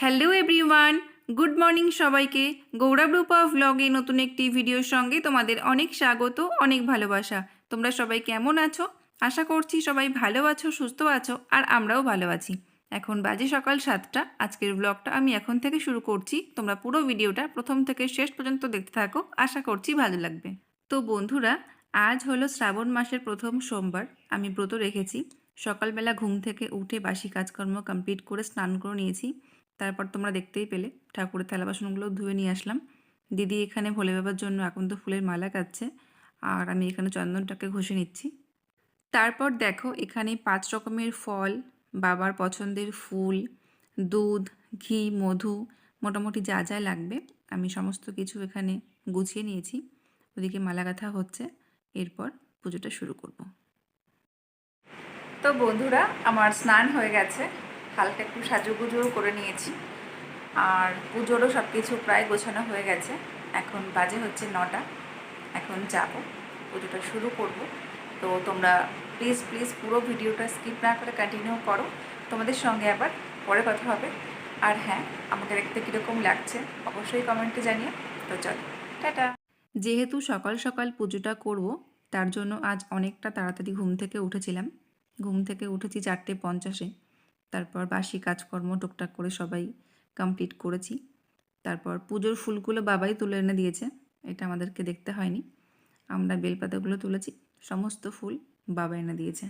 Hello everyone good morning সবাইকে। গৌরব রূপা ভ্লগে নতুন একটি ভিডিওর সঙ্গে তোমাদের অনেক স্বাগত, অনেক ভালোবাসা। তোমরা সবাই কেমন আছো? আশা করছি সবাই ভালো আছো, সুস্থ আছো, আর আমরাও ভালো আছি। এখন বাজে সকাল সাতটা। আজকের ব্লগটা আমি এখন থেকে শুরু করছি। তোমরা পুরো ভিডিওটা প্রথম থেকে শেষ পর্যন্ত দেখতে থাকো। আশা করছি ভালো লাগবে। তো বন্ধুরা, আজ হলো শ্রাবণ মাসের প্রথম সোমবার। আমি ব্রত রেখেছি। সকালবেলা ঘুম থেকে উঠে বাসি কাজকর্ম কমপ্লিট করে স্নান করে নিয়েছি। তারপর তোমরা দেখতেই পেলে। ঠাকুরের থালা বাসনগুলো ধুয়ে নিয়ে আসলাম। দিদি এখানে ভোলে বাবার জন্য আকন্দ ফুলের মালা কাটছে। আর আমি এখানে চন্দনটাকে ঘষে নিচ্ছি। তারপর দেখো, এখানে পাঁচ রকমের ফল, বাবার পছন্দের ফুল, দুধ, ঘি, মধু, মোটামুটি যা যা লাগবে। আমি সমস্ত কিছু এখানে গুছিয়ে নিয়েছি। ওদিকে মালা গাঁথা হচ্ছে। এরপর পুজোটা শুরু করব। তো বন্ধুরা, আমার স্নান হয়ে গেছে। হালকা একটু সাজুগুজুও করে নিয়েছি। আর পুজোরও সব কিছু প্রায় গোছানো হয়ে গেছে। এখন বাজে হচ্ছে নটা। এখন যাব। পুজোটা শুরু করব। তো তোমরা প্লিজ প্লিজ পুরো ভিডিওটা স্কিপ না করে কন্টিনিউ করো। তোমাদের সঙ্গে আবার পরে কথা হবে। আর হ্যাঁ আমাকে দেখতে কীরকম লাগছে অবশ্যই কমেন্টে জানিয়ে তো চলো, টাটা। যেহেতু সকাল সকাল পুজোটা করব, তার জন্য আজ অনেকটা তাড়াতাড়ি ঘুম থেকে উঠেছিলাম। ঘুম থেকে উঠেছি চারটে পঞ্চাশে। তারপর বাসি কাজকর্ম টুকটাক করে সবাই কমপ্লিট করেছি। তারপর পুজোর ফুলগুলো বাবাই তুলে এনে দিয়েছে, এটা আমাদেরকে দেখতে হয়নি। আমরা বেলপাতাগুলো তুলেছি, সমস্ত ফুল বাবা এনে দিয়েছে।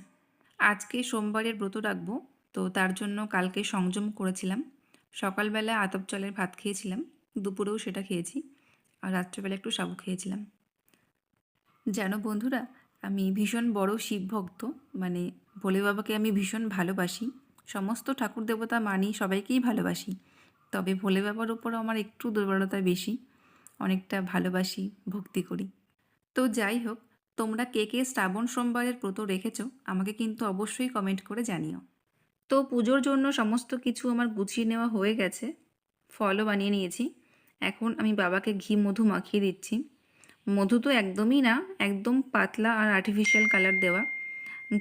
আজকে সোমবারের ব্রত রাখব, তো তার জন্য কালকে সংযম করেছিলাম। সকালবেলা আতপ চালের ভাত খেয়েছিলাম, দুপুরেও সেটা খেয়েছি, আর রাত্রেবেলা একটু সাবু খেয়েছিলাম। জানো বন্ধুরা, আমি ভীষণ বড় শিব ভক্ত মানে ভোলে বাবাকে আমি ভীষণ ভালোবাসি। সমস্ত ঠাকুর দেবতা মানি সবাইকেই ভালোবাসি। তবে ভোলে বাবার উপর আমার একটু দুর্বলতা বেশি, অনেকটা ভালোবাসি, ভক্তি করি। তো যাই হোক, তোমরা কে কে শ্রাবণ সোমবারের ব্রত রেখেছো, আমাকে কিন্তু অবশ্যই কমেন্ট করে জানিও। তো পুজোর জন্য সমস্ত কিছু আমার গুছিয়ে নেওয়া হয়ে গেছে, ফলও বানিয়ে নিয়েছি। এখন আমি বাবাকে ঘি মধু মাখিয়ে দিচ্ছি। মধু তো একদমই না, একদম পাতলা আর আর্টিফিশিয়াল কালার দেওয়া।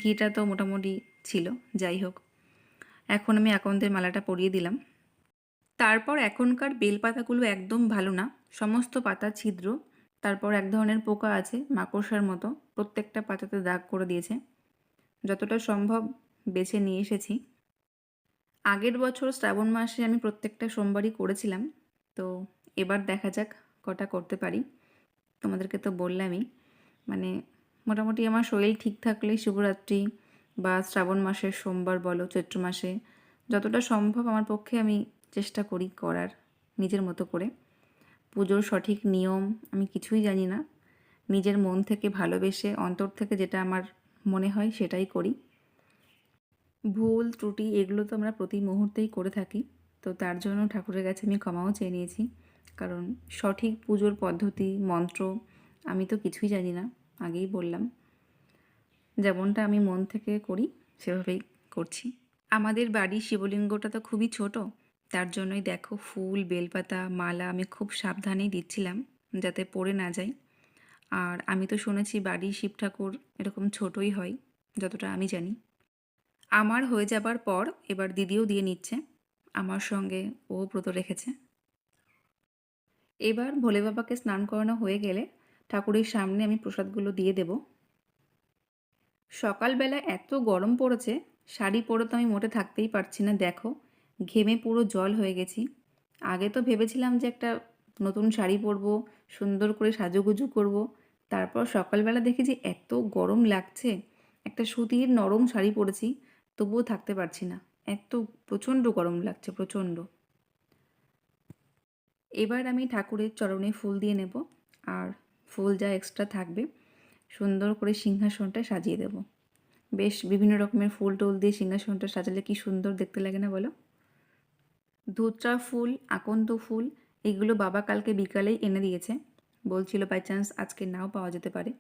ঘিটা তো মোটামুটি ছিল, যাই হোক। এখন আমি আকন্দের মালাটা পরিয়ে দিলাম। তারপর এখনকার বেলপাতাগুলো একদম ভালো না। সমস্ত পাতা ছিদ্র। তারপর এক ধরনের পোকা আছে, মাকড়সার মতো। প্রত্যেকটা পাতাতে দাগ করে দিয়েছে। যতটা সম্ভব বেছে নিয়ে এসেছি। আগের বছর শ্রাবণ মাসে আমি প্রত্যেকটা সোমবারই করেছিলাম। তো এবার দেখা যাক কটা করতে পারি। তোমাদেরকে তো বললামই। মানে মোটামুটি আমার শরীর ঠিক থাকলে শিবরাত্রি বা শ্রাবণ মাসের সোমবার বলো, চৈত্র মাসে, যতটা সম্ভব আমার পক্ষে আমি চেষ্টা করি করার, নিজের মতো করে। পুজোর সঠিক নিয়ম আমি কিছুই জানি না। নিজের মন থেকে ভালোবেসে, অন্তর থেকে যেটা আমার মনে হয় সেটাই করি। ভুল, ত্রুটি এগুলো তো আমরা প্রতি মুহূর্তেই করে থাকি। তো তার জন্য ঠাকুরের কাছে আমি ক্ষমাও চেয়ে নিয়েছি। কারণ সঠিক পুজোর পদ্ধতি, মন্ত্র আমি তো কিছুই জানি না, আগেই বললাম। যেমনটা আমি মন থেকে করি, সেভাবেই করছি। আমাদের বাড়ির শিবলিঙ্গটা তো খুবই ছোট, তার জন্যই দেখো ফুল, বেলপাতা, মালা আমি খুব সাবধানেই দিচ্ছিলাম যাতে পড়ে না যায়। আর আমি তো শুনেছি বাড়ির শিব ঠাকুর এরকম ছোটই হয়, যতটা আমি জানি। আমার হয়ে যাবার পর এবার দিদিও দিয়ে নিচ্ছে, আমার সঙ্গে ও ব্রত রেখেছে। এবার ভোলে বাবাকে স্নান করানো হয়ে গেলে ঠাকুরের সামনে আমি প্রসাদগুলো দিয়ে দেব। সকালবেলা এত গরম পড়েছে, শাড়ি পরে তো আমি মোটে থাকতেই পারছি না, দেখো। ঘেমে পুরো জল হয়ে গেছি। আগে তো ভেবেছিলাম যে একটা নতুন শাড়ি পরবো, সুন্দর করে সাজুগুজু করব। তারপর সকালবেলা দেখি যে এত গরম লাগছে, একটা সুতির নরম শাড়ি পরেছি, তবুও থাকতে পারছি না। এত প্রচণ্ড গরম লাগছে, প্রচণ্ড। এবার আমি ঠাকুরের চরণে ফুল দিয়ে নেব, আর ফুল যা এক্সট্রা থাকবে সুন্দর করে সিংহাসনটা সাজিয়ে দেব। বেশ বিভিন্ন রকমের ফুল টুল দিয়ে সিংহাসনটা সাজালে কি সুন্দর দেখতে লাগে না বলো? ধুত্রা ফুল, আকন্দ ফুল, এগুলো বাবা কালকে বিকালেই এনে দিয়েছে। বলছিল বাই চান্স আজকে নাও পাওয়া যেতে পারে।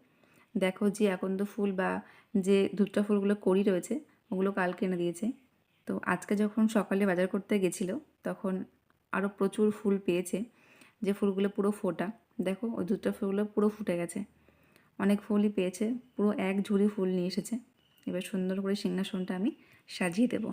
দেখো যে আকন্দ ফুল বা যে ধুত্রা ফুলগুলো করি রয়েছে, ওগুলো কালকে এনে দিয়েছে। তো আজকে যখন সকালে বাজার করতে গেছিল, তখন আরও প্রচুর ফুল পেয়েছে। যে ফুলগুলো পুরো ফোটা, দেখো ওই দুটো ফুলগুলো পুরো ফুটে গেছে। অনেক ফুলই পেয়েছে, পুরো এক ঝুড়ি ফুল নিয়ে এসেছে। এবার সুন্দর করে সিংহাসনটা আমি সাজিয়ে দেবো।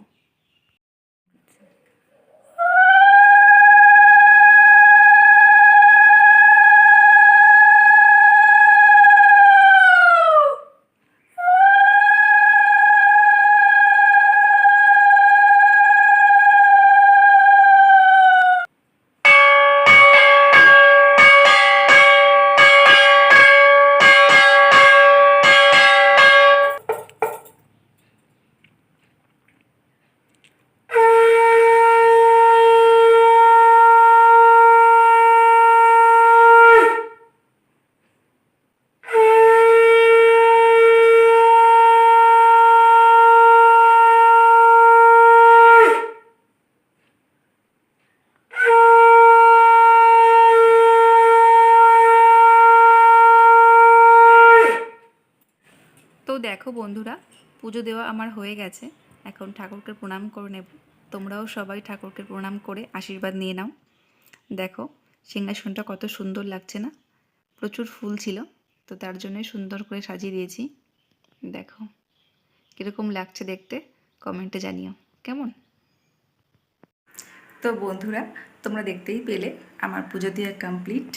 পুজো দেওয়া আমার হয়ে গেছে। এখন ঠাকুরকে প্রণাম করে নেব। তোমরাও সবাই ঠাকুরকে প্রণাম করে আশীর্বাদ নিয়ে নাও। দেখো, সিংহাসনটা কত সুন্দর লাগছে না? প্রচুর ফুল ছিল, তো তার জন্যই সুন্দর করে সাজিয়ে দিয়েছি। দেখো, কীরকম লাগছে দেখতে? কমেন্টে জানিও। কেমন? তো বন্ধুরা, তোমরা দেখতেই পেলে, আমার পুজো দেওয়া কমপ্লিট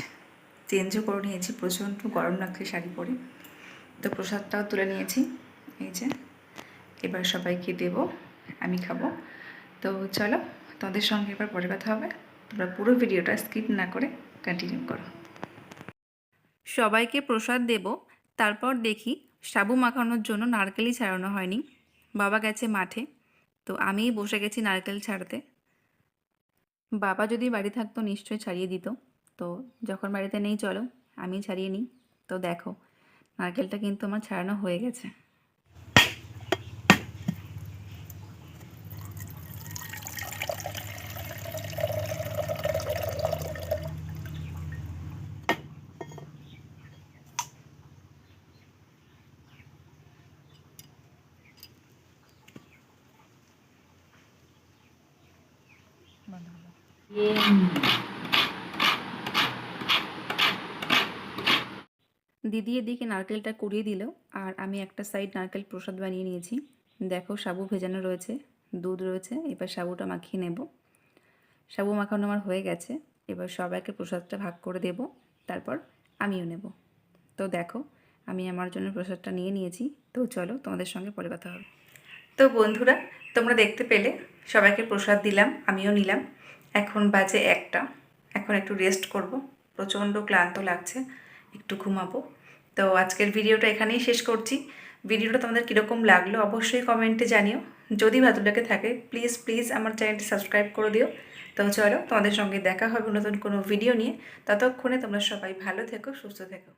চেঞ্জও করে নিয়েছি, প্রচণ্ড গরম লাগছে শাড়ি পরে। তো প্রসাদটাও তুলে নিয়েছি, এই যে। এবার সবাইকে দেব, আমি খাব। তো চলো, তোমাদের সঙ্গে এবার পরে কথা হবে। তোমরা পুরো ভিডিওটা স্কিপ না করে কন্টিনিউ করো। সবাইকে প্রসাদ দেব, তারপর দেখি সাবু মাখানোর জন্য নারকেলই ছাড়ানো হয়নি। বাবা গেছে মাঠে, তো আমিই বসে গেছি নারকেল ছাড়তে। বাবা যদি বাড়ি থাকতো নিশ্চয়ই ছাড়িয়ে দিত। তো যখন বাড়িতে নেই চলো আমি ছাড়িয়ে নিই। তো দেখো, নারকেলটা কিন্তু আমার ছাড়ানো হয়ে গেছে। দিদি এদিকে নারকেলটা কুড়িয়ে দিল, আর আমি একটা সাইড নারকেল প্রসাদ বানিয়ে নিয়েছি। দেখো সাবু ভেজানো রয়েছে, দুধ রয়েছে, এবার সাবুটা মাখিয়ে নেব। সাবু মাখানো আমার হয়ে গেছে, এবার সবাইকে প্রসাদটা ভাগ করে দেব, তারপর আমিও নেব। তো দেখো, আমি আমার জন্য প্রসাদটা নিয়ে নিয়েছি, তো চলো তোমাদের সঙ্গে পরে কথা হবে। তো বন্ধুরা, তোমরা দেখতে পেলে, সবাইকে প্রসাদ দিলাম, আমিও নিলাম। এখন বাজে একটা। এখন একটু রেস্ট করব। প্রচণ্ড ক্লান্ত লাগছে। একটু ঘুমাবো। তো আজকের ভিডিওটা এখানেই শেষ করছি। ভিডিওটা তোমাদের কীরকম লাগল অবশ্যই কমেন্টে জানিও। যদি ভালো লেগে থাকে প্লিজ প্লিজ আমার চ্যানেলটি সাবস্ক্রাইব করে দিও। তো চলো তোমাদের সঙ্গে দেখা হবে নতুন কোনো ভিডিও নিয়ে। ততক্ষণে তোমরা সবাই ভালো থেকো, সুস্থ থেকো।